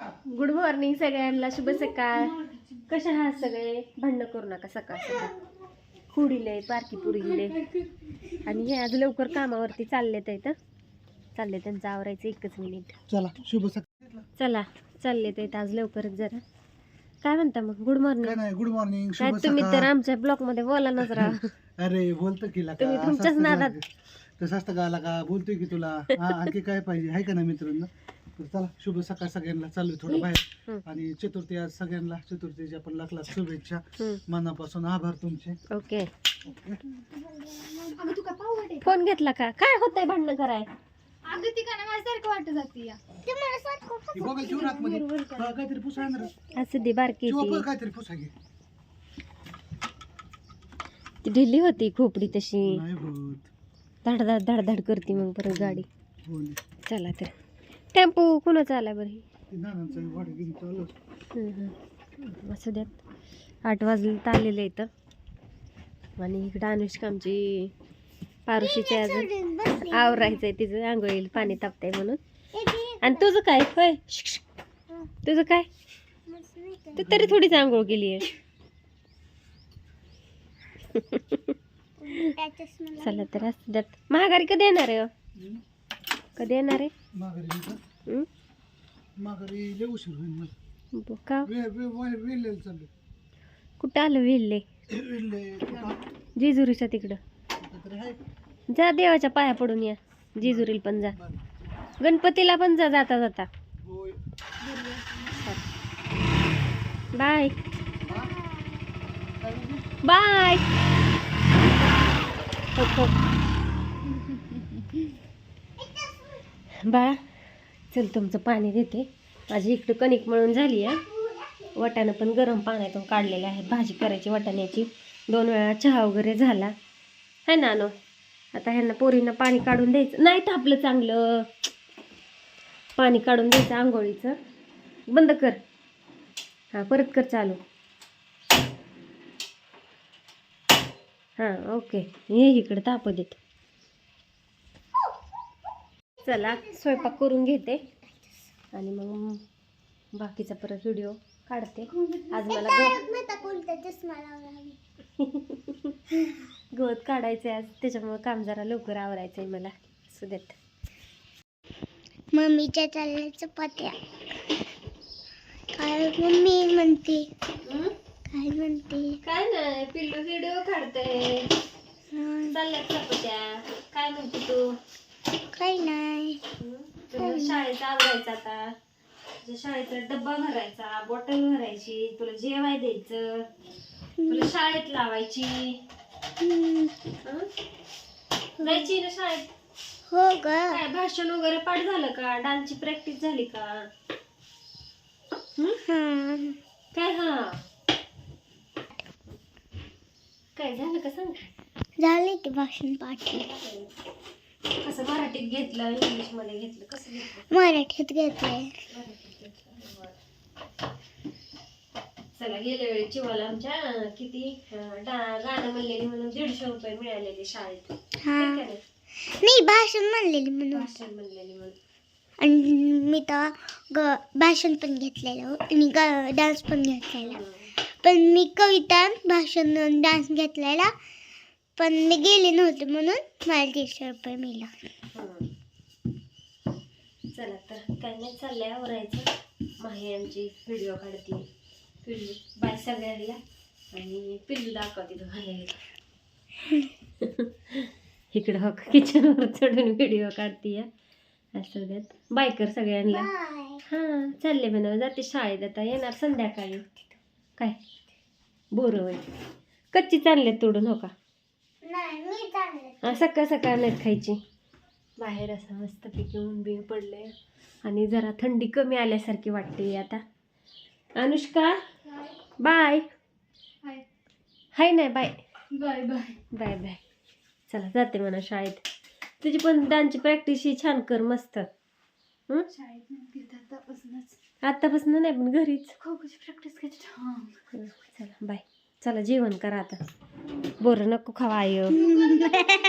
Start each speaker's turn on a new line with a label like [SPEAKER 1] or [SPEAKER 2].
[SPEAKER 1] Good morning सगळ्यांना शुभ सकाळ. कशा आहात सगळे? भांडणं करू नका सकाळ सकाळ. कुडीले पारकी पुरीले आणि हे आज लवकर कामावरती चालले तर चालले त्यांचं आवरायचं एकच मिनिट
[SPEAKER 2] चला शुभ सकाळ.
[SPEAKER 1] चला चालले तर आज लवकरच जरा. काय म्हणता मग? गुड मॉर्निंग
[SPEAKER 2] गुड मॉर्निंग
[SPEAKER 1] काय तुम्ही तर आमच्या ब्लॉकमध्ये बोला ना जरा.
[SPEAKER 2] अरे बोलतो की
[SPEAKER 1] तुम्ही तुमच्याच नादात.
[SPEAKER 2] का? तसं असतं का बोलतोय की तुला? आणखी काय पाहिजे? आहे का ना मित्रांनो? तर चला शुभ सकाळ सगळ्यांना. चालू आहे थोडं बाहेर. आणि चतुर्थी आज सगळ्यांना चतुर्थीच्या पण लाख लाख शुभेच्छा मनापासून आभार तुमचे.
[SPEAKER 1] ओके.
[SPEAKER 2] ओके.
[SPEAKER 1] फोन घेतला का? काय होतंय भांडणं कराय?
[SPEAKER 3] अगं ती का माझ्यासारखं वाटत जाते
[SPEAKER 2] बघा ठेवून आतमध्ये काहीतरी पुसा आहे ना रे.
[SPEAKER 1] असं दे बारकी ती
[SPEAKER 2] बघ, काहीतरी पुसा घे.
[SPEAKER 1] ती ढिली होती खोपडी तशी.
[SPEAKER 2] नाही होत.
[SPEAKER 1] धड धड धड धड करते मग परत गाडी.
[SPEAKER 2] हो.
[SPEAKER 1] चला तर. टेम्पो कुणाचा आला. बरं. असू द्यात. आठ वाजले तर आलेलं इथं. आणि इकडं अनुष्का आमची पारुशीचे अजून. आवरायचंय तिचं आंघोळीला पाणी तापतंय म्हणून. आणि तुझं काय? होय. तुझं काय? तू तरी थोडीच आंघोळ केली आहे. चला तर असू द्यात. महागारी कधी येणार आहे हो? कधी येणार आहे?
[SPEAKER 2] माघारी उशीर होईल
[SPEAKER 1] का? कुठं आलं विल्ले? जेजुरीच्या तिकडं. जा देवाच्या पाया पडून या. जेजुरीला पण जा. गणपतीला पण जा जाता जाता. बाय. बाय. बाळा चल तुमचं पाणी देते माझी इकडं कणिक मळून झाली आहे. वाटाणं पण गरम पाण्यातून काढलेलं आहे भाजी करायची वाटाण्याची. दोन वेळा चहा वगैरे झाला. है ना नो आता ह्यांना पोरींना पाणी काढून द्यायचं. नाही तापलं चांगलं. पाणी काढून द्यायचं आंघोळीचं. बंद कर. हां परत कर चालू. हां ओके. हे इकडं ताप देत. चला स्वयंपाक करून घेते. आणि मग बाकीचा परत व्हिडिओ काढते. आज मला गव- गवत काढायचं आहे आज. त्याच्यामुळे काम जरा लवकर आवरायचं आहे मला. असू देत.
[SPEAKER 3] मम्मीच्या चालल्या चपात्या. काय मम्मी म्हणते? काय म्हणते?
[SPEAKER 1] काय नाही पिल्लू व्हिडिओ काढते.
[SPEAKER 3] हं,
[SPEAKER 1] चालल्यात चपात्या. काय म्हणते तू?
[SPEAKER 3] काय नाही?
[SPEAKER 1] तुला शाळेत आवरायचं आता. तुझ्या शाळेचा डब्बा भरायचा बॉटल भरायची तुला जेवाय द्यायचं तुला शाळेत लावायची.
[SPEAKER 3] हं?
[SPEAKER 1] जायची ना शाळेत?
[SPEAKER 3] हो ग.
[SPEAKER 1] काय भाषण वगैरे पाठ झालं का? डान्सची प्रॅक्टिस झाली का? हं, काय हा? काय झालं का सांग?
[SPEAKER 3] झाले की भाषण पाठी.
[SPEAKER 1] कसं मराठीत घेतलं इंग्लिशमध्ये घेतलं कसं घेतलं
[SPEAKER 3] मराठीत घेतले
[SPEAKER 1] मराठीत घेतलं. बरं. चला गेल्या वेळी चिवाला आमच्या किती अं, डा- गाणं म्हणलेली म्हणून दीडशे रुपये मिळालेले शाळेत
[SPEAKER 3] हा
[SPEAKER 1] है नाही?
[SPEAKER 3] नाही भाषण म्हणलेली म्हणून
[SPEAKER 1] भाषण म्हणलेली म्हणून
[SPEAKER 3] आणि मी तेव्हा ग भाषण पण घेतलेलं आणि ग डान्स पण घेतलेला
[SPEAKER 1] हं.
[SPEAKER 3] पण मी कविता भाषण डान्स घेतलेला पण मी गेले नव्हते म्हणून मला दीडशे रुपये मिळाला.
[SPEAKER 1] हं. चला तर काय नाही चाललंय आवरायचं. माही आमची व्हिडिओ काढते पिल्लू बाय सगळ्यांना. आणि पिल्लू दाखवते तुम्हाला. इकडं हो किचनवर चढून व्हिडिओ काढते असं द्यात बाय कर सगळ्यांना. हां चालले म्हणा जाते शाळेत आता येणार संध्याकाळी. काय? बोरं होय कच्ची चालले तोडून हो का? हा, सकाळ सकाळ नाहीत खायची. बाहेर असं मस्तपैकी ऊन बिन पडले आणि जरा थंडी कमी आल्यासारखी वाटते आता. अनुष्का बाय. हाय. नाही bye.
[SPEAKER 3] Bye bye.
[SPEAKER 1] Bye bye. चला जाते म्हणा शाळेत. तुझी पण डान्सची प्रॅक्टिस ही छान कर मस्त. हं? आतापासून नाही पण घरीच.
[SPEAKER 3] खो खोची प्रॅक्टिस
[SPEAKER 1] हं, चला बाय. चला जेवण करा आता. बोरं नको खावा आय